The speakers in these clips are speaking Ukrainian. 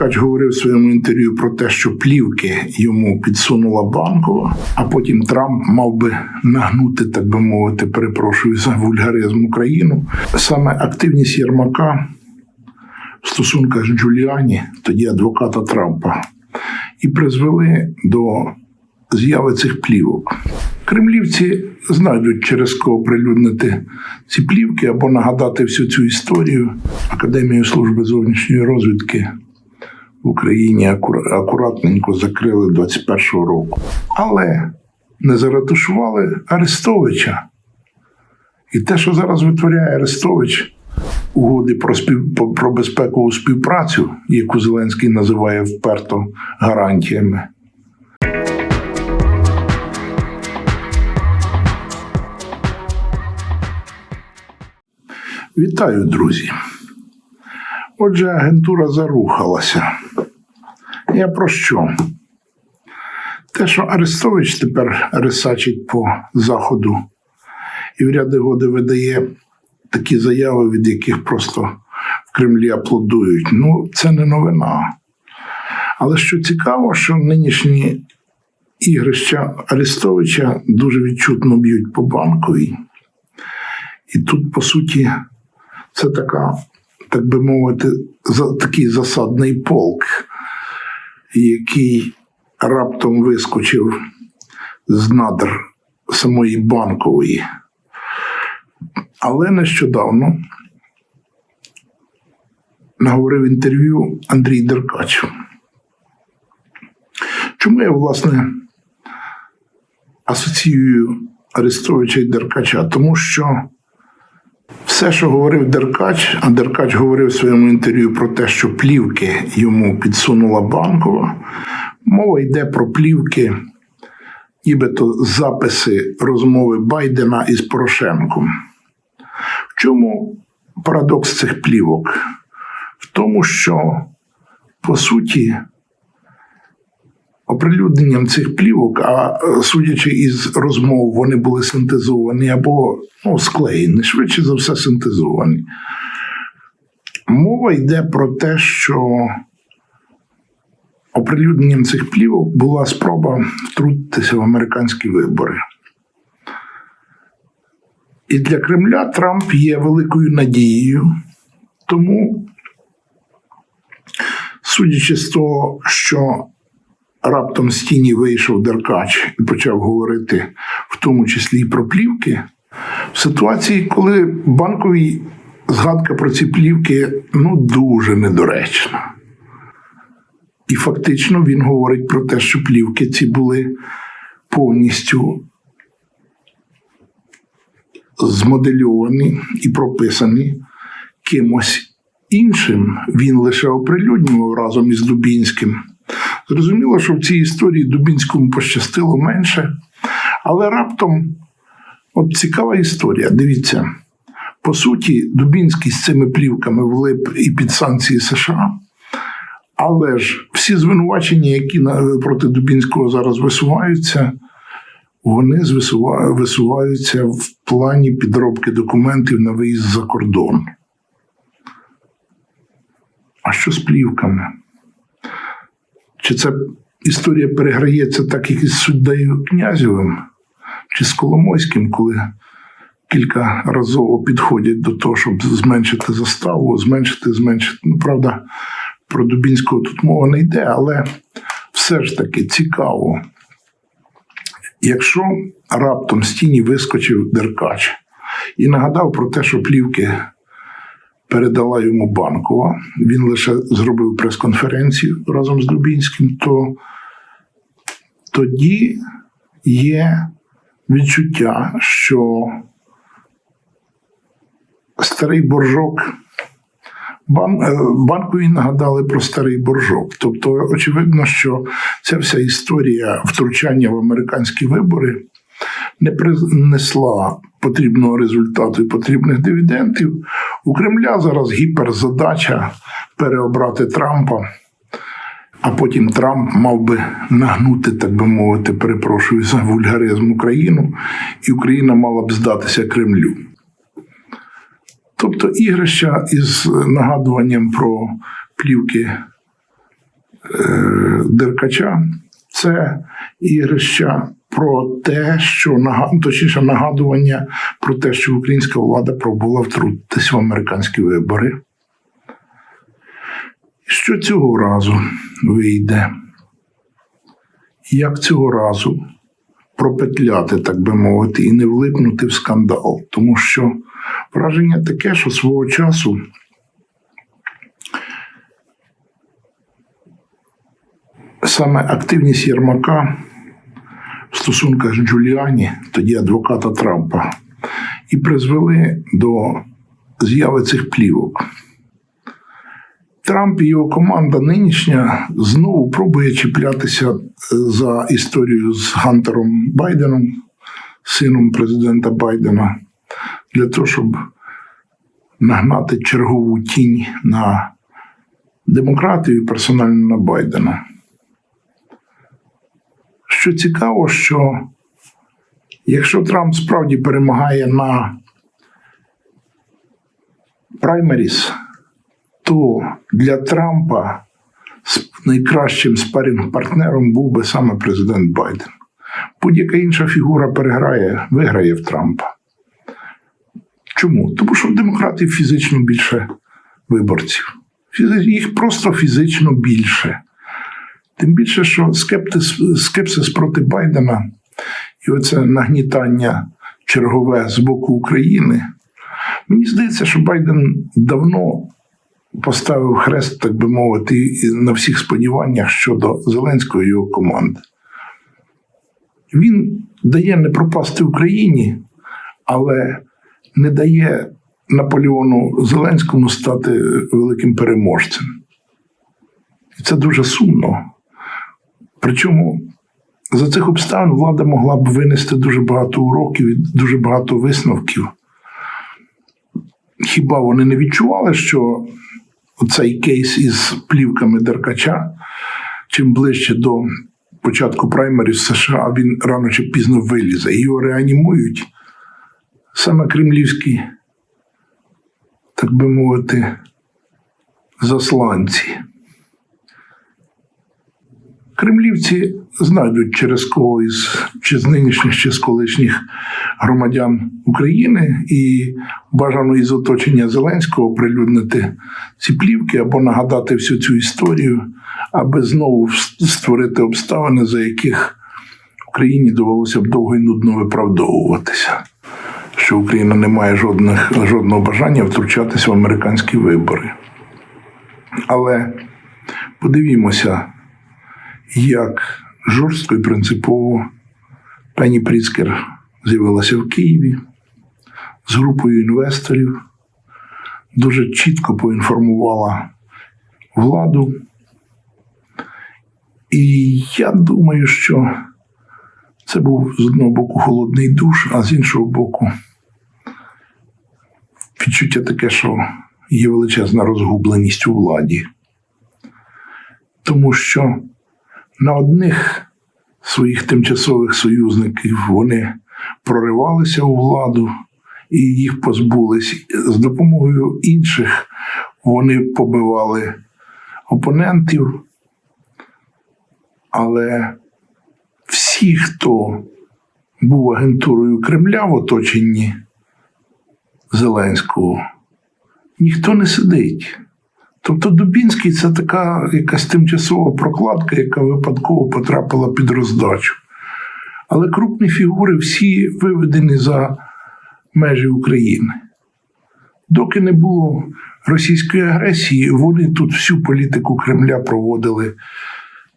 Деркач говорив в своєму інтерв'ю про те, що плівки йому підсунула банкова, а потім Трамп мав би нагнути, так би мовити, перепрошую за вульгаризм Україну. Саме активність Єрмака в стосунках з Джуліані, тоді адвоката Трампа, і призвели до з'яви цих плівок. Кремлівці знайдуть через кого прилюднити ці плівки або нагадати всю цю історію. Академію служби зовнішньої розвідки в Україні акуратненько закрили 21-го року. Але не заратушували Арестовича. І те, що зараз витворяє Арестович, угоди про, спів... про- безпекову співпрацю, яку Зеленський називає вперто гарантіями. Вітаю, друзі. Отже, агентура зарухалася. Я про що? Те, що Арестович тепер рисачить по заходу і в ряди годи видає такі заяви, від яких просто в Кремлі аплодують. Ну, це не новина. Але що цікаво, що нинішні ігрища Арестовича дуже відчутно б'ють по банковій. І тут, по суті, це така, так би мовити, такий засадний полк, який раптом вискочив з надр самої банкової. Але нещодавно наговорив інтерв'ю Андрій Деркач. Чому я, власне, асоціюю Арестовича і Деркача? Тому що все, що говорив Деркач, а Деркач говорив в своєму інтерв'ю про те, що плівки йому підсунула банкова. Мова йде про плівки, нібито записи розмови Байдена із Порошенком. В чому парадокс цих плівок? В тому, що по суті оприлюдненням цих плівок, а е, судячи із розмов, вони були синтезовані або ну, склеєні, швидше за все, синтезовані. Мова йде про те, що оприлюдненням цих плівок була спроба втрутитися в американські вибори. І для Кремля Трамп є великою надією, тому, судячи з того, що раптом з тіні вийшов Деркач і почав говорити, в тому числі і про плівки, в ситуації, коли банковій згадка про ці плівки ну дуже недоречна. І фактично він говорить про те, що плівки ці були повністю змодельовані і прописані кимось іншим. Він лише оприлюднював разом із Дубінським. Зрозуміло, що в цій історії Дубінському пощастило менше, але раптом от цікава історія. Дивіться, по суті, Дубінський з цими плівками влип і під санкції США. Але ж всі звинувачення, які проти Дубінського зараз висуваються, вони висуваються в плані підробки документів на виїзд за кордон. А що з плівками? Чи ця історія переграється так, як із суддею Князєвим, чи з Коломойським, коли кілька разово підходять до того, щоб зменшити заставу, зменшити, зменшити. Ну, правда, про Дубінського тут мова не йде, але все ж таки цікаво. Якщо раптом з тіні вискочив Деркач і нагадав про те, що плівки передала йому банкова, він лише зробив прес-конференцію разом з Дубінським, то тоді є відчуття, що старий боржок е, банкові нагадали про старий боржок. Тобто, очевидно, що ця вся історія втручання в американські вибори не принесла потрібного результату і потрібних дивідендів. У Кремля зараз гіперзадача переобрати Трампа, а потім Трамп мав би нагнути, так би мовити, перепрошую за вульгаризм Україну, і Україна мала б здатися Кремлю. Тобто ігрища із нагадуванням про плівки е, Деркача це ігрища про те, що точніше нагадування про те, що українська влада пробувала втрутитися в американські вибори. Що цього разу вийде? Як цього разу пропетляти, так би мовити, і не влипнути в скандал? Тому що враження таке, що свого часу саме активність Єрмака в стосунках Джуліані, тоді адвоката Трампа, і призвели до з'яви цих плівок. Трамп і його команда нинішня знову пробує чіплятися е, за історію з Гантером Байденом, сином президента Байдена, для того, щоб нагнати чергову тінь на демократію і персонально на Байдена. Що цікаво, що якщо Трамп справді перемагає на праймеріс, то для Трампа найкращим спарінг-партнером був би саме президент Байден. Будь-яка інша фігура переграє, виграє в Трампа. Чому? Тому що в демократів фізично більше виборців. Їх просто фізично більше. Тим більше, що скептис, скепсис проти Байдена і оце нагнітання чергове з боку України. Мені здається, що Байден давно поставив хрест, так би мовити, на всіх сподіваннях щодо Зеленського і його команди. Він дає не пропасти Україні, але не дає Наполеону Зеленському стати великим переможцем. І це дуже сумно. Причому за цих обставин влада могла б винести дуже багато уроків і дуже багато висновків. Хіба вони не відчували, що цей кейс із плівками Деркача, чим ближче до початку праймерів США, він рано чи пізно вилізе. Його реанімують саме кремлівські, так би мовити, засланці. Кремлівці знайдуть через кого із чи з нинішніх, чи з колишніх громадян України і бажано із оточення Зеленського прилюднити ці плівки або нагадати всю цю історію, аби знову створити обставини, за яких Україні довелося б довго і нудно виправдовуватися. Що Україна не має жодних, жодного бажання втручатися в американські вибори. Але подивімося, як жорстко і принципово пані Пріцкер з'явилася в Києві з групою інвесторів, дуже чітко поінформувала владу. І я думаю, що це був з одного боку холодний душ, а з іншого боку, відчуття таке, що є величезна розгубленість у владі. Тому що на одних своїх тимчасових союзників вони проривалися у владу і їх позбулись. З допомогою інших вони побивали опонентів. Але всі, хто був агентурою Кремля в оточенні Зеленського, ніхто не сидить. Тобто Дубінський це така якась тимчасова прокладка, яка випадково потрапила під роздачу. Але крупні фігури всі виведені за межі України. Доки не було російської агресії, вони тут всю політику Кремля проводили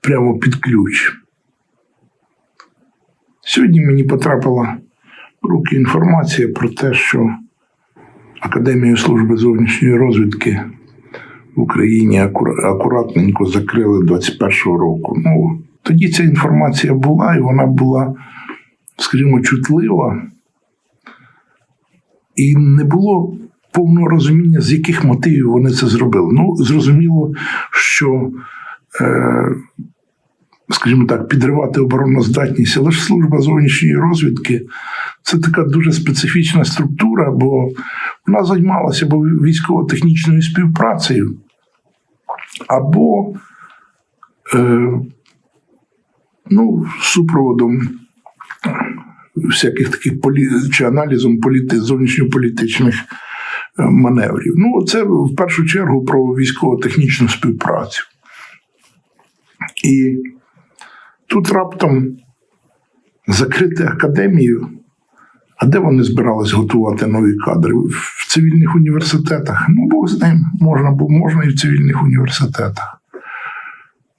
прямо під ключ. Сьогодні мені потрапила в руки інформація про те, що Академію служби зовнішньої розвідки в Україні акуратненько закрили 21-го року. Ну, тоді ця інформація була, і вона була, скажімо, чутлива. І не було повного розуміння, з яких мотивів вони це зробили. Ну, зрозуміло, що, е, скажімо так, підривати обороноздатність, але ж служба зовнішньої розвідки це така дуже специфічна структура, бо вона займалася або військово-технічною співпрацею, або е, ну, супроводом всяких таких полі... чи аналізом політи... зовнішньополітичних е, маневрів. Ну, це в першу чергу про військово-технічну співпрацю. І тут раптом закрити академію. А де вони збирались готувати нові кадри? В цивільних університетах. Ну, Бог з ним можна, бо можна і в цивільних університетах.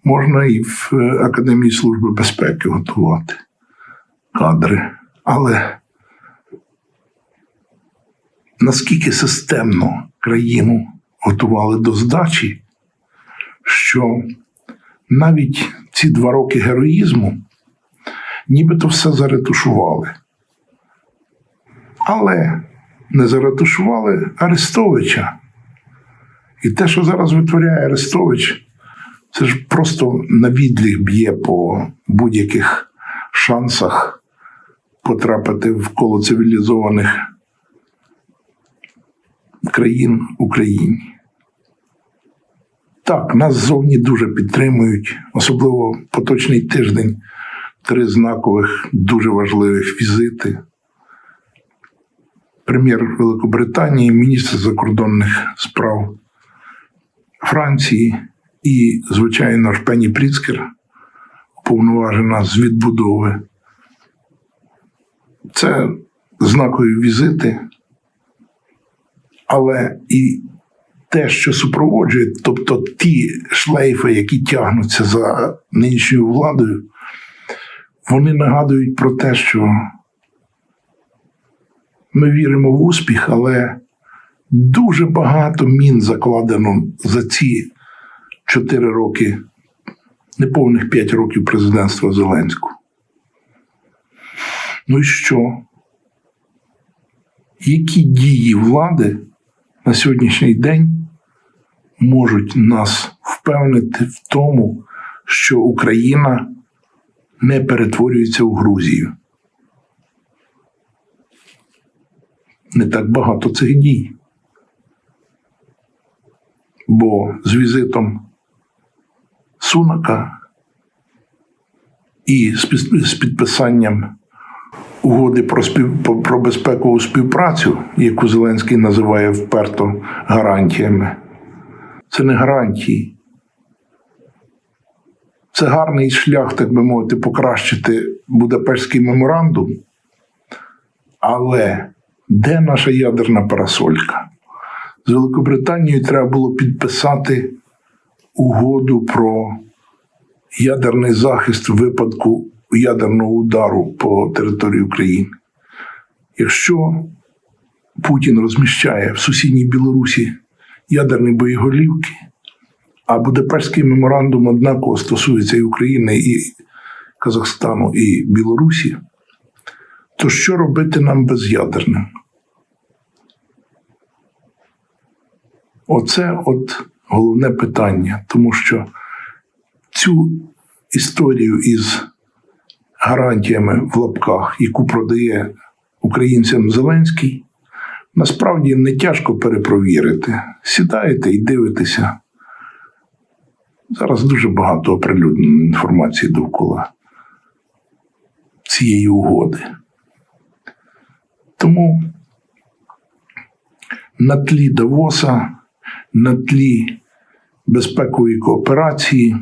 Можна і в е, Академії Служби безпеки готувати кадри. Але наскільки системно країну готували до здачі, що навіть ці два роки героїзму нібито все заретушували. Але не заретушували Арестовича. І те, що зараз витворяє Арестович, це ж просто на відліг б'є по будь-яких шансах потрапити в коло цивілізованих країн Україні. Так, нас ззовні дуже підтримують, особливо поточний тиждень, три знакових, дуже важливих візити. Прем'єр Великобританії, міністр закордонних справ Франції і, звичайно, ж Пені Пріцкер, уповноважена з відбудови. Це знакові візити, але і те, що супроводжує, тобто ті шлейфи, які тягнуться за нинішньою владою, вони нагадують про те, що ми віримо в успіх, але дуже багато мін закладено за ці чотири роки, неповних п'ять років президентства Зеленського. Ну і що? Які дії влади на сьогоднішній день можуть нас впевнити в тому, що Україна не перетворюється у Грузію? Не так багато цих дій. Бо з візитом Сунака і з підписанням угоди про спів... про безпекову співпрацю, яку Зеленський називає вперто гарантіями. Це не гарантії. Це гарний шлях, так би мовити, покращити Будапештський меморандум. Але де наша ядерна парасолька? З Великобританією треба було підписати угоду про ядерний захист в випадку ядерного удару по території України. Якщо Путін розміщає в сусідній Білорусі ядерні боєголівки, а Будапештський меморандум однаково стосується і України, і Казахстану, і Білорусі, то що робити нам без Оце от головне питання, тому що цю історію із гарантіями в лапках, яку продає українцям Зеленський, насправді не тяжко перепровірити. Сідаєте і дивитеся. Зараз дуже багато оприлюдненої інформації довкола цієї угоди. Тому на тлі Давоса, на тлі безпекової кооперації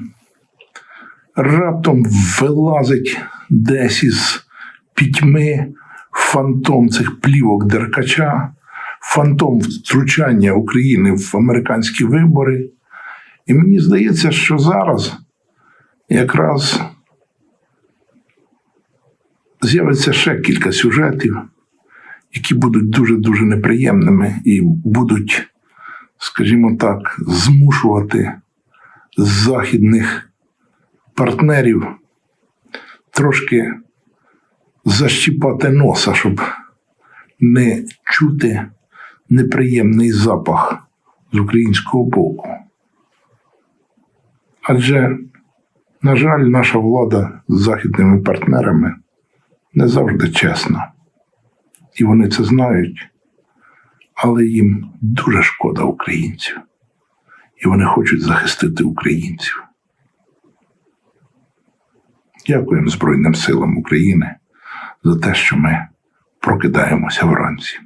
раптом вилазить десь із пітьми фантом цих плівок Деркача, фантом втручання України в американські вибори. І мені здається, що зараз якраз з'явиться ще кілька сюжетів, які будуть дуже-дуже неприємними і будуть, скажімо так, змушувати західних партнерів трошки защіпати носа, щоб не чути неприємний запах з українського боку. Адже, на жаль, наша влада з західними партнерами не завжди чесна. І вони це знають, але їм дуже шкода українців. І вони хочуть захистити українців. Дякуємо Збройним силам України за те, що ми прокидаємося вранці.